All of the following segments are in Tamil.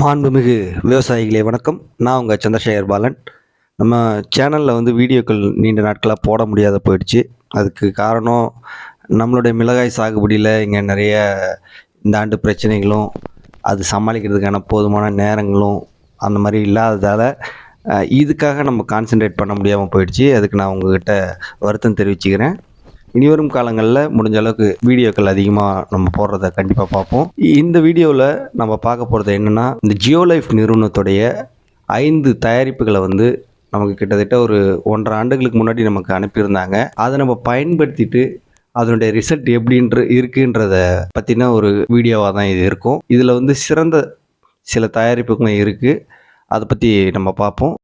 மாண்புமிகு விவசாயிகளே வணக்கம். நான் உங்கள் சந்திரசேகர் பாலன். நம்ம சேனலில் வந்து வீடியோக்கள் நீண்ட நாட்களாக போட முடியாத போயிடுச்சு. அதுக்கு காரணம் நம்மளுடைய மிளகாய் சாகுபடியில் இங்கே நிறைய இந்த ஆண்டு பிரச்சனைகளும் அது சமாளிக்கிறதுக்கான போதுமான நேரங்களும் அந்த மாதிரி இல்லாததால் இதுக்காக நம்ம கான்சென்ட்ரேட் பண்ண முடியாமல் போயிடுச்சு. அதுக்கு நான் உங்ககிட்ட வருத்தம் தெரிவிச்சுக்கிறேன். இனிவரும் காலங்களில் முடிஞ்ச அளவுக்கு வீடியோக்கள் அதிகமாக நம்ம போடுறத கண்டிப்பாக பார்ப்போம். இந்த வீடியோவில் நம்ம பார்க்க போகிறது என்னென்னா இந்த ஜியோ லைஃப் நிறுவனத்துடைய ஐந்து தயாரிப்புகளை வந்து நமக்கு கிட்டத்தட்ட ஒரு ஒன்றரை ஆண்டுகளுக்கு முன்னாடி நமக்கு அனுப்பியிருந்தாங்க. அதை நம்ம பயன்படுத்திட்டு அதனுடைய ரிசல்ட் எப்படின்ற இருக்குன்றத பற்றின ஒரு வீடியோவாக தான் இது இருக்கும். இதில் வந்து சிறந்த சில தயாரிப்புகளும் இருக்குது அதை பற்றி நம்ம பார்ப்போம்.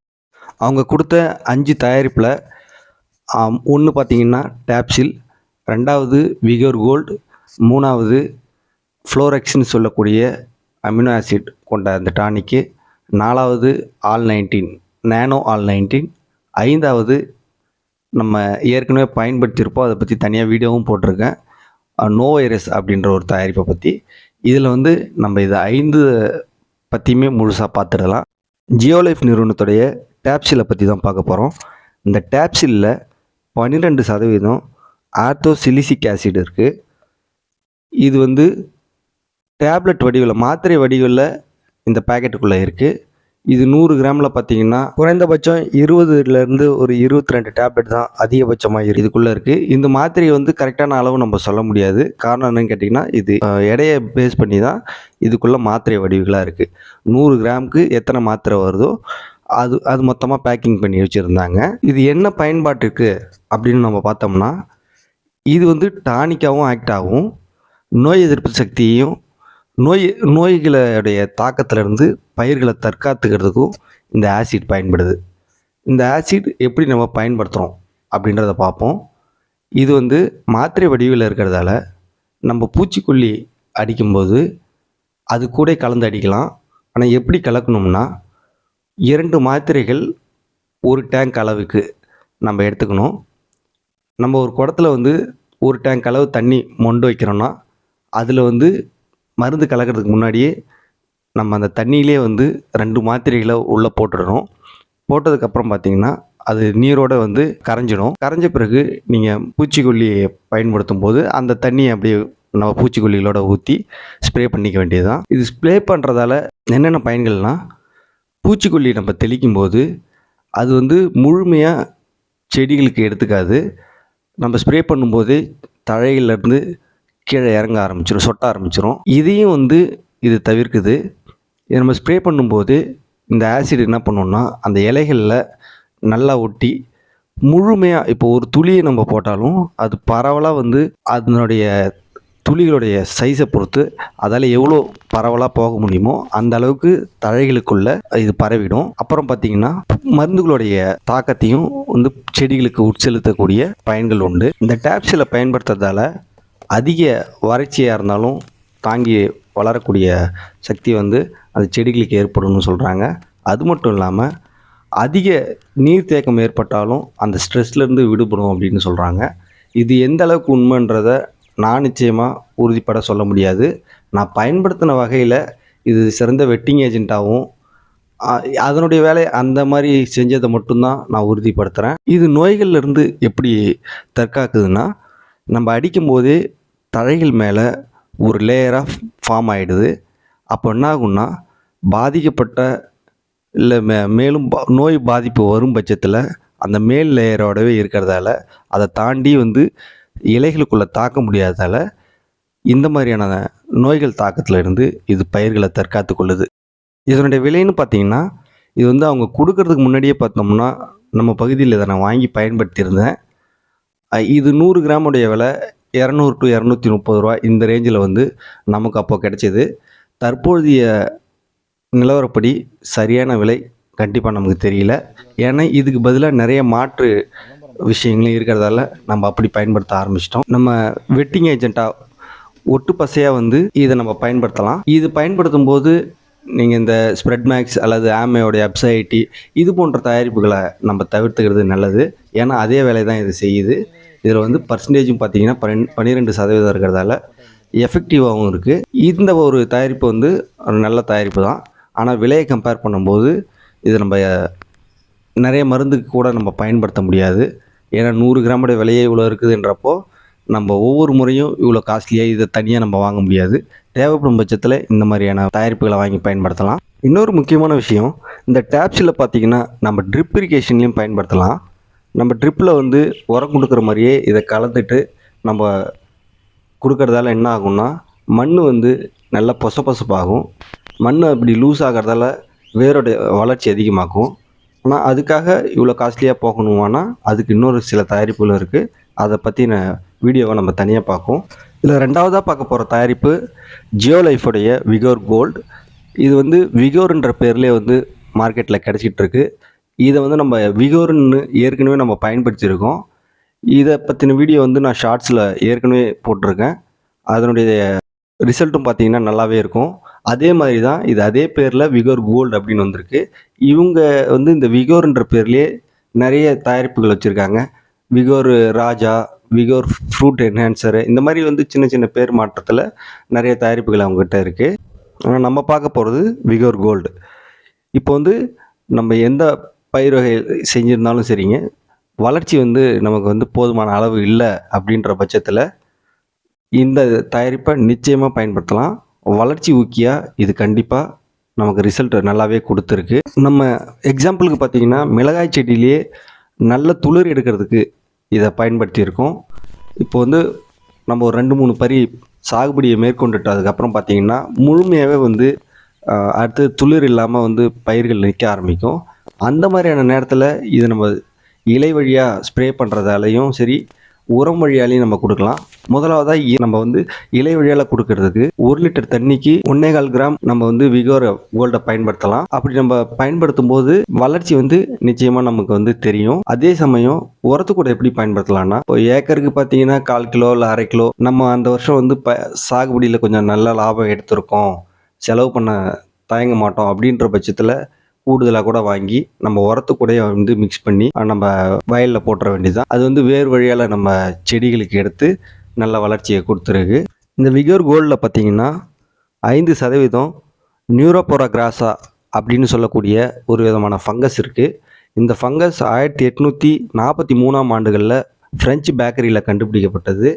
அவங்க கொடுத்த அஞ்சு தயாரிப்பில் ஒன்று பார்த்தீங்கன்னா டேப்சில் ரெண்டாவது விகர் கோல்டு மூணாவது ஃப்ளோரெக்ஸ்னு சொல்லக்கூடிய அமினோ ஆசிட் கொண்ட அந்த டானிக்கு நாலாவது all nineteen nano all nineteen ஐந்தாவது நம்ம ஏற்கனவே பயன்படுத்தியிருப்போம் அதை பற்றி தனியாக வீடியோவும் போட்டிருக்கேன். நோ வைரஸ் அப்படின்ற ஒரு தயாரிப்பை பற்றி இதில் வந்து நம்ம இது ஐந்து பற்றியுமே முழுசாக பார்த்துடலாம். ஜியோலைஃப் நிறுவனத்துடைய டேப்சிலை பற்றி தான் பார்க்க போகிறோம் இந்த டேப்சிலில் பன்னிரெண்டு சதவீதம் ஆர்த்தோசிலிசிக் ஆசிட் இருக்குது இது வந்து டேப்லெட் வடிவில் மாத்திரை வடிவில் இந்த பாக்கெட்டுக்குள்ளே இருக்குது இது நூறு கிராமில் பார்த்தீங்கன்னா குறைந்தபட்சம் இருபதுலேருந்து ஒரு இருபத்தி ரெண்டு டேப்லெட் தான் அதிகபட்சமாக இருக்குது இதுக்குள்ளே இருக்குது இந்த மாத்திரையை வந்து கரெக்டான அளவு நம்ம சொல்ல முடியாது. காரணம் என்னன்னு கேட்டிங்கன்னா இது எடையை பேஸ் பண்ணி தான் இதுக்குள்ளே மாத்திரை வடிவுகளாக இருக்குது நூறு கிராமுக்கு எத்தனை மாத்திரை வருதோ அது அது மொத்தமாக பேக்கிங் பண்ணி வச்சுருந்தாங்க. இது என்ன பயன்பாட்டுக்கு அப்படின்னு நம்ம பார்த்தோம்னா இது வந்து டானிக்காகவும் ஆக்ட் ஆகும். நோய் எதிர்ப்பு சக்தியையும் நோய் நோய்களுடைய தாக்கத்திலிருந்து பயிர்களை தற்காத்துக்கிறதுக்கும் இந்த ஆசிட் பயன்படுது. இந்த ஆசிட் எப்படி நம்ம பயன்படுத்துகிறோம் அப்படின்றத பார்ப்போம். இது வந்து மாத்திரை வடிவில் இருக்கிறதால நம்ம பூச்சிக்கொல்லி அடிக்கும்போது அது கூட கலந்து அடிக்கலாம். ஆனால் எப்படி கலக்கணும்னா இரண்டு மாத்திரைகள் ஒரு டேங்க் அளவுக்கு நம்ம எடுத்துக்கணும். நம்ம ஒரு குடத்துல வந்து ஒரு டேங்க் அளவு தண்ணி மொண்டு வைக்கிறோன்னா அதில் வந்து மருந்து கலக்கிறதுக்கு முன்னாடியே நம்ம அந்த தண்ணியிலே வந்து ரெண்டு மாத்திரைகளை உள்ளே போட்டுடணும் போட்டதுக்கப்புறம் பார்த்தீங்கன்னா அது நீரோடு வந்து கரைஞ்சிடும். கரைஞ்ச பிறகு நீங்கள் பூச்சிக்கொல்லியை பயன்படுத்தும் போது அந்த தண்ணியை அப்படியே நம்ம பூச்சிக்கொல்லிகளோட ஊற்றி ஸ்ப்ரே பண்ணிக்க வேண்டியது தான் இது ஸ்ப்ரே பண்ணுறதால என்னென்ன பயன்கள்னால் பூச்சிக்கொல்லி நம்ம தெளிக்கும் போது அது வந்து முழுமையாக செடிகளுக்கு எடுத்துக்காது. நம்ம ஸ்ப்ரே பண்ணும்போது தழையிலேருந்து கீழே இறங்க ஆரம்பிச்சிடும் சொட்ட ஆரம்பிச்சிடும் இதையும் வந்து இது தவிர்க்குது. இதை நம்ம ஸ்ப்ரே பண்ணும்போது இந்த ஆசிட் என்ன பண்ணுன்னா அந்த இலைகளில் நல்லா ஒட்டி முழுமையாக இப்போ ஒரு துளியை நம்ம போட்டாலும் அது பரவலாக வந்து அதனுடைய துளிகளுடைய சைஸை பொறுத்து அதால் எவ்வளோ பரவலாக போக முடியுமோ அந்த அளவுக்கு தழைகளுக்குள்ளே இது பரவிடும். அப்புறம் பார்த்தீங்கன்னா மருந்துகளுடைய தாக்கத்தையும் வந்து செடிகளுக்கு உட்செலுத்தக்கூடிய பயன்கள் உண்டு. இந்த டேப்ஸில் பயன்படுத்துறதால அதிக வறட்சியாக இருந்தாலும் தாங்கி வளரக்கூடிய சக்தி வந்து அந்த செடிகளுக்கு ஏற்படும்னு சொல்கிறாங்க அது மட்டும் இல்லாமல் அதிக நீர்த்தேக்கம் ஏற்பட்டாலும் அந்த ஸ்ட்ரெஸ்லேருந்து விடுபடும் அப்படின்னு சொல்கிறாங்க இது எந்த அளவுக்கு உண்மைன்றதை நான் நிச்சயமாக உறுதிப்பட சொல்ல முடியாது. நான் பயன்படுத்தின வகையில் இது சிறந்த வெட்டிங் ஏஜென்ட்டாகவும் அதனுடைய வேலை அந்த மாதிரி செஞ்சதை மட்டும்தான் நான் உறுதிப்படுத்துகிறேன் இது நோய்கள்லேருந்து எப்படி தற்காக்குதுன்னா நம்ம அடிக்கும்போதே தழைகள் மேலே ஒரு லேயராக ஃபார்ம் ஆகிடுது அப்போ என்ன ஆகும்னா பாதிக்கப்பட்ட இல்லை மே மேலும் பா- நோய் பாதிப்பு வரும் பட்சத்தில் அந்த மேல் லேயரோடவே இருக்கிறதால அதை தாண்டி வந்து இலைகளுக்குள்ளே தாக்க முடியாததால் இந்த மாதிரியான நோய்கள் தாக்கத்தில் இருந்து இது பயிர்களை தற்காத்து கொள்ளுது. இதனுடைய விலைன்னு பார்த்தீங்கன்னா இது வந்து அவங்க கொடுக்கறதுக்கு முன்னாடியே பார்த்தோம்னா நம்ம பகுதியில் இதை நான் வாங்கி பயன்படுத்தியிருந்தேன். இது நூறு கிராமுடைய விலை இரநூறு டு இரநூத்தி முப்பது ரூபா இந்த ரேஞ்சில் வந்து நமக்கு அப்போ கிடைச்சிது. தற்போதைய நிலவரப்படி சரியான விலை கண்டிப்பாக நமக்கு தெரியல. ஏன்னா இதுக்கு பதிலாக நிறைய மாற்று விஷயங்களும் இருக்கிறதால நம்ம அப்படி பயன்படுத்த ஆரம்பிச்சிட்டோம். நம்ம வெட்டிங் ஏஜெண்ட்டாக ஒட்டு பசையாக வந்து இதை நம்ம பயன்படுத்தலாம். இது பயன்படுத்தும் போது நீங்கள் இந்த ஸ்ப்ரெட் மேக்ஸ் அல்லது ஆமையோடைய அப்சைட்டி இது போன்ற தயாரிப்புகளை நம்ம தவிர்த்துக்கிறது நல்லது. ஏன்னா அதே வேலை தான் இது செய்யுது. இதில் வந்து பர்சன்டேஜும் பார்த்தீங்கன்னா பன்னெண்டு பன்னிரெண்டு சதவீதம் இருக்கிறதால எஃபெக்டிவாகவும் இருக்குது இந்த ஒரு தயாரிப்பு வந்து ஒரு நல்ல தயாரிப்பு தான் ஆனால் விலையை கம்பேர் பண்ணும்போது இது நம்ம நிறைய மருந்துக்கு கூட நம்ம பயன்படுத்த முடியாது. ஏன்னா நூறு கிராமோட விலையே இவ்வளோ இருக்குதுன்றப்போ நம்ம ஒவ்வொரு முறையும் இவ்வளோ காஸ்ட்லியாக இதை தனியாக நம்ம வாங்க முடியாது. தேவைப்படும் பட்சத்தில் இந்த மாதிரியான தயாரிப்புகளை வாங்கி பயன்படுத்தலாம். இன்னொரு முக்கியமான விஷயம் இந்த டேப்ஸில் பார்த்தீங்கன்னா நம்ம ட்ரிப் இரிகேஷன்லேயும் பயன்படுத்தலாம். நம்ம ட்ரிப்பில் வந்து உரம் கொடுக்குற மாதிரியே இதை கலந்துட்டு நம்ம கொடுக்கறதால என்ன ஆகும்னா மண் வந்து நல்லா பொச பொசப்பாகும் மண் அப்படி லூஸ் ஆகிறதால வேரோட வளர்ச்சி அதிகமாகும். ஆனால் அதுக்காக இவ்வளோ காஸ்ட்லியாக போகணுமானா அதுக்கு இன்னொரு சில தயாரிப்புகள் இருக்குது அதை பற்றின வீடியோவை நம்ம தனியாக பார்ப்போம். இதில் ரெண்டாவதாக பார்க்க போகிற தயாரிப்பு ஜியோ லைஃபுடைய விகோர் கோல்டு இது வந்து விகோர்ன்ற பேர்லேயே வந்து மார்க்கெட்டில் கிடச்சிட்டு இருக்கு இதை வந்து நம்ம விகோர்னு ஏற்கனவே நம்ம பயன்படுத்தியிருக்கோம். இதை பற்றின வீடியோ வந்து நான் ஷார்ட்ஸில் ஏற்கனவே போட்டிருக்கேன். அதனுடைய ரிசல்ட்டும் பார்த்தீங்கன்னா நல்லாவே இருக்கும். அதே மாதிரி தான் இது அதே பேரில் விகோர் கோல்டு அப்படின்னு வந்திருக்கு. இவங்க வந்து இந்த விகோர்ன்ற பேர்லேயே நிறைய தயாரிப்புகள் வச்சுருக்காங்க. விகோர் ராஜா விகோர் ஃப்ரூட் என்ஹான்சரு இந்த மாதிரி வந்து சின்ன சின்ன பேர் மாற்றத்தில் நிறைய தயாரிப்புகள் அவங்ககிட்ட இருக்குது ஆனால் நம்ம பார்க்க போகிறது விகோர் கோல்டு இப்போ வந்து நம்ம எந்த பயிர் வகை செஞ்சுருந்தாலும் சரிங்க வளர்ச்சி வந்து நமக்கு வந்து போதுமான அளவு இல்லை அப்படின்ற பட்சத்தில் இந்த தயாரிப்பை நிச்சயமாக பயன்படுத்தலாம். வளர்ச்சி ஊக்கியாக இது கண்டிப்பாக நமக்கு ரிசல்ட் நல்லாவே கொடுத்துருக்கு. நம்ம எக்ஸாம்பிளுக்கு பார்த்தீங்கன்னா மிளகாய் செடியிலேயே நல்ல துளிர் எடுக்கிறதுக்கு இதை பயன்படுத்தியிருக்கோம். இப்போ வந்து நம்ம ஒரு ரெண்டு மூணு பரி சாகுபடியை மேற்கொண்டுட்டு அதுக்கப்புறம் பார்த்தீங்கன்னா முழுமையாகவே வந்து அடுத்து துளிர் இல்லாமல் வந்து பயிர்கள் நிற்க ஆரம்பிக்கும். அந்த மாதிரியான நேரத்தில் இது நம்ம இலை வழியாக ஸ்ப்ரே பண்ணுறதாலையும் சரி உரம் வழியாலையும் நம்ம கொடுக்கலாம். முதலாவதாக நம்ம வந்து இலை வழியால் கொடுக்கறதுக்கு ஒரு லிட்டர் தண்ணிக்கு ஒன்னேகால் கிராம் நம்ம வந்து விகோர கோல்டை பயன்படுத்தலாம். அப்படி நம்ம பயன்படுத்தும் போது வளர்ச்சி வந்து நிச்சயமாக நமக்கு வந்து தெரியும். அதே சமயம் உரத்து கூட எப்படி பயன்படுத்தலாம்னா இப்போ ஏக்கருக்கு பார்த்தீங்கன்னா கால் கிலோ இல்லை அரை கிலோ நம்ம அந்த வருஷம் வந்து ப சாகுபடியில் கொஞ்சம் நல்ல லாபம் எடுத்திருக்கோம். செலவு பண்ண தயங்க மாட்டோம் அப்படின்ற பட்சத்தில் கூடுதலாக கூட வாங்கி நம்ம உரத்து கூட வந்து மிக்ஸ் பண்ணி நம்ம வயலில் போட்டுற வேண்டியதுதான். அது வந்து வேர் வழியால் நம்ம செடிகளுக்கு எடுத்து நல்ல வளர்ச்சியை கொடுத்துருக்கு. இந்த விகர் கோல்டில் பார்த்தீங்கன்னா ஐந்து சதவீதம் நியூரோபோரா கிராஸா அப்படின்னு சொல்லக்கூடிய ஒரு விதமான ஃபங்கஸ் இருக்குது இந்த ஃபங்கஸ் ஆயிரத்தி எட்நூற்றி நாற்பத்தி மூணாம் ஆண்டுகளில் ஃப்ரெஞ்சு பேக்கரியில் கண்டுபிடிக்கப்பட்டது.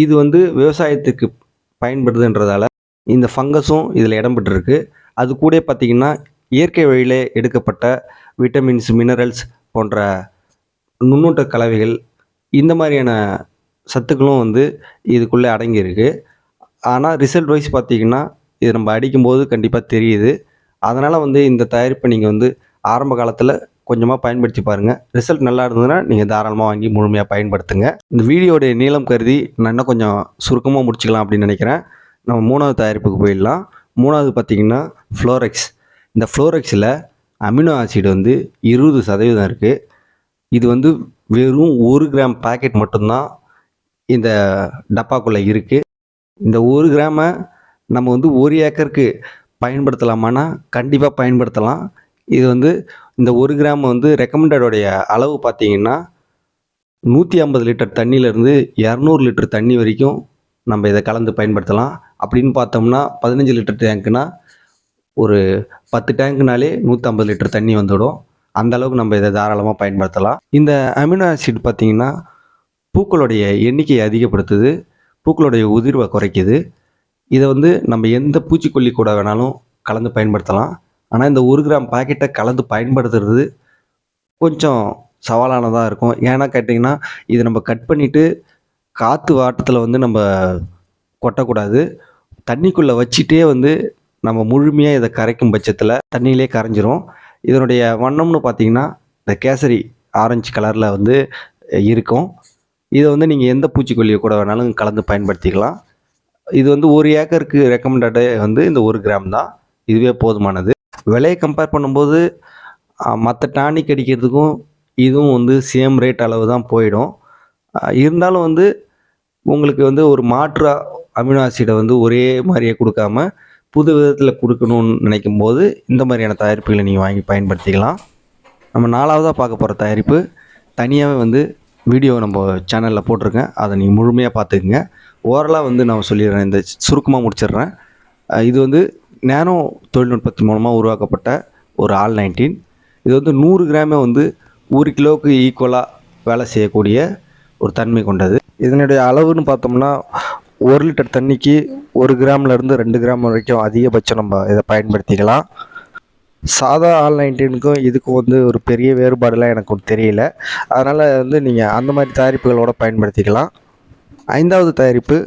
இது வந்து விவசாயத்துக்கு பயன்படுதுன்றதால இந்த ஃபங்கஸும் இதில் இடம்பெற்றிருக்கு. அது கூட பார்த்திங்கன்னா இயற்கை வழியிலே எடுக்கப்பட்ட விட்டமின்ஸ் மினரல்ஸ் போன்ற நுண்ணூட்ட கலவைகள் இந்த மாதிரியான சத்துக்களும் வந்து இதுக்குள்ளே அடங்கியிருக்கு. ஆனால் ரிசல்ட் வைஸ் பார்த்தீங்கன்னா இது நம்ம அடிக்கும்போது கண்டிப்பாக தெரியுது. அதனால் வந்து இந்த தயாரிப்பை நீங்கள் வந்து ஆரம்ப காலத்தில் கொஞ்சமாக பயன்படுத்தி பாருங்கள் ரிசல்ட் நல்லா இருந்ததுன்னா நீங்கள் தாராளமாக வாங்கி முழுமையாக பயன்படுத்துங்க. இந்த வீடியோடைய நீளம் கருதி நான் இன்னும் கொஞ்சம் சுருக்கமாக முடிச்சுக்கலாம் அப்படின்னு நினைக்கிறேன். நம்ம மூணாவது தயாரிப்புக்கு போயிடலாம். மூணாவது பார்த்தீங்கன்னா ஃப்ளோரெக்ஸ் இந்த ஃப்ளோரெக்ஸில் அமினோ ஆசிட் வந்து இருபது சதவீதம் இருக்குது இது வந்து வெறும் ஒரு கிராம் பாக்கெட் மட்டும்தான் இந்த டப்பாக்குள்ளே இருக்குது இந்த ஒரு கிராமை நம்ம வந்து ஒரு ஏக்கருக்கு பயன்படுத்தலாமான்னா கண்டிப்பாக பயன்படுத்தலாம். இது வந்து இந்த ஒரு கிராம் வந்து ரெக்கமெண்டடோடைய அளவு பார்த்தீங்கன்னா நூற்றி ஐம்பது லிட்டர் தண்ணியிலேருந்து இரநூறு லிட்டர் தண்ணி வரைக்கும் நம்ம இதை கலந்து பயன்படுத்தலாம். அப்படின்னு பார்த்தோம்னா பதினஞ்சு லிட்டர் டேங்க்குனா ஒரு பத்து டேங்க்குனாலே நூற்றம்பது லிட்டர் தண்ணி வந்துடும். அந்த அளவுக்கு நம்ம இதை தாராளமாக பயன்படுத்தலாம். இந்த அமினோ ஆசிட் பார்த்திங்கன்னா பூக்களுடைய எண்ணிக்கையை அதிகப்படுத்துது பூக்களுடைய உதிர்வை குறைக்குது. இதை வந்து நம்ம எந்த பூச்சிக்கொல்லி கூட வேணாலும் கலந்து பயன்படுத்தலாம். ஆனால் இந்த ஒரு கிராம் பாக்கெட்டை கலந்து பயன்படுத்துறது கொஞ்சம் சவாலானதாக இருக்கும். ஏன்னா கேட்டிங்கன்னா இதை நம்ம கட் பண்ணிவிட்டு காற்று வாட்டத்தில் வந்து நம்ம கொட்டக்கூடாது. தண்ணிக்குள்ளே வச்சுட்டே வந்து நம்ம முழுமையாக இதை கரைக்கும் பட்சத்தில் தண்ணியிலே கரைஞ்சிரும். இதனுடைய வண்ணம்னு பார்த்தீங்கன்னா இந்த கேசரி ஆரஞ்சு கலரில் வந்து இருக்கும். இதை வந்து நீங்கள் எந்த பூச்சிக்கொல்லியை கூட வேணாலும் கலந்து பயன்படுத்திக்கலாம். இது வந்து ஒரு ஏக்கருக்கு ரெக்கமெண்டடே வந்து இந்த ஒரு கிராம் தான். இதுவே போதுமானது. விலையை கம்பேர் பண்ணும்போது மற்ற டானிக் அடிக்கிறதுக்கும் இதுவும் வந்து சேம் ரேட் அளவு தான் போயிடும். இருந்தாலும் வந்து உங்களுக்கு வந்து ஒரு மாற்று அமினோ ஆசிடை வந்து ஒரே மாதிரியே கொடுக்காம புது விதத்தில் கொடுக்கணும்னு நினைக்கும் போது இந்த மாதிரியான தயாரிப்புகளை நீங்கள் வாங்கி பயன்படுத்திக்கலாம். நம்ம நாலாவதாக பார்க்க போகிற தயாரிப்பு தனியாகவே வந்து வீடியோ நம்ம சேனலில் போட்டிருக்கேன். அதை நீங்கள் முழுமையாக பார்த்துக்குங்க. ஓரலாக வந்து நான் சொல்லிடுறேன். இந்த சுருக்கமாக முடிச்சிடுறேன். இது வந்து நேனோ தொழில்நுட்பத்தின் மூலமாக உருவாக்கப்பட்ட ஒரு ஆல் நைன்டீன். இது வந்து நூறு கிராமே வந்து ஒரு கிலோவுக்கு ஈக்குவலாக வேலை செய்யக்கூடிய ஒரு தன்மை கொண்டது. இதனுடைய அளவுன்னு பார்த்தோம்னா ஒரு லிட்டர் தண்ணிக்கு ஒரு கிராம்லேருந்து ரெண்டு கிராம் வரைக்கும் அதிகபட்சம் நம்ம இதை பயன்படுத்திக்கலாம். சாதா ஆல் நைன்டீனுக்கும் இதுக்கும் வந்து ஒரு பெரிய வேறுபாடுலாம் எனக்கு தெரியல. அதனால் வந்து நீங்கள் அந்த மாதிரி தயாரிப்புகளோடு பயன்படுத்திக்கலாம். ஐந்தாவது தயாரிப்பு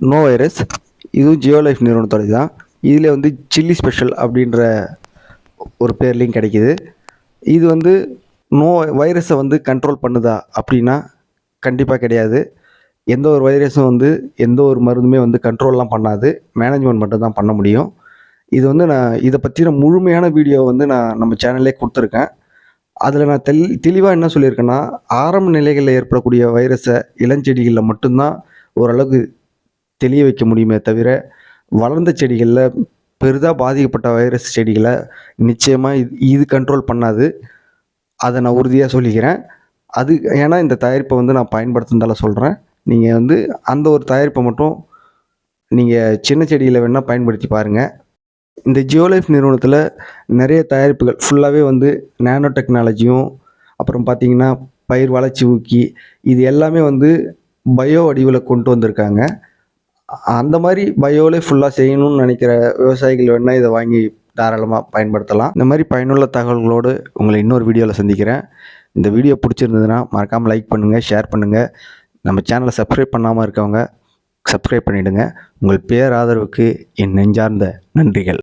நோ வைரஸ். இதுவும் ஜியோ லைஃப் நிறுவனத்தோடது தான். இதில் வந்து சில்லி ஸ்பெஷல் அப்படின்ற ஒரு பேர்லேயும் கிடைக்கிது. இது வந்து நோ வைரஸை வந்து கண்ட்ரோல் பண்ணுதா அப்படின்னா கண்டிப்பாக கிடையாது. எந்த ஒரு வைரஸும் வந்து எந்த ஒரு மருந்துமே வந்து கண்ட்ரோல்லாம் பண்ணாது. மேனேஜ்மெண்ட் மட்டும் தான் பண்ண முடியும். இது வந்து நான் இதை பற்றின முழுமையான வீடியோ வந்து நான் நம்ம சேனல்லே கொடுத்துருக்கேன். அதில் நான் தெளி தெளிவாக என்ன சொல்லியிருக்கேன்னா ஆரம்ப நிலைகளில் ஏற்படக்கூடிய வைரஸை இளஞ்செடிகளில் மட்டும்தான் ஓரளவுக்கு தெளிய வைக்க முடியுமே தவிர வளர்ந்த செடிகளில் பெரிதாக பாதிக்கப்பட்ட வைரஸ் செடிகளை நிச்சயமாக இது இது கண்ட்ரோல் பண்ணாது. அதை நான் உறுதியாக சொல்லிக்கிறேன். அது ஏன்னா இந்த தயாரிப்பை வந்து நான் பயன்படுத்துனதால சொல்கிறேன் நீங்கள் வந்து அந்த ஒரு தயாரிப்பை மட்டும் நீங்கள் சின்ன செடியில் வேணால் பயன்படுத்தி பாருங்கள் இந்த ஜியோலைஃப் நிறுவனத்தில் நிறைய தயாரிப்புகள் ஃபுல்லாகவே வந்து நேனோ டெக்னாலஜியும் அப்புறம் பார்த்தீங்கன்னா பயிர் வளர்ச்சி ஊக்கி இது எல்லாமே வந்து பயோ வடிவில் கொண்டு வந்திருக்காங்க. அந்த மாதிரி பயோலே ஃபுல்லாக செய்யணும்னு நினைக்கிற விவசாயிகள் வேணால் இதை வாங்கி தாராளமாக பயன்படுத்தலாம். இந்த மாதிரி பயனுள்ள தகவல்களோடு உங்களை இன்னொரு வீடியோவில் சந்திக்கிறேன். இந்த வீடியோ பிடிச்சிருந்ததுன்னா மறக்காமல் லைக் பண்ணுங்கள் ஷேர் பண்ணுங்கள் நம்ம சேனலை சப்ஸ்கிரைப் பண்ணாமல் இருக்கவங்க சப்ஸ்கிரைப் பண்ணிவிடுங்க உங்கள் பேர் ஆதரவுக்கு என் நெஞ்சார்ந்த நன்றிகள்.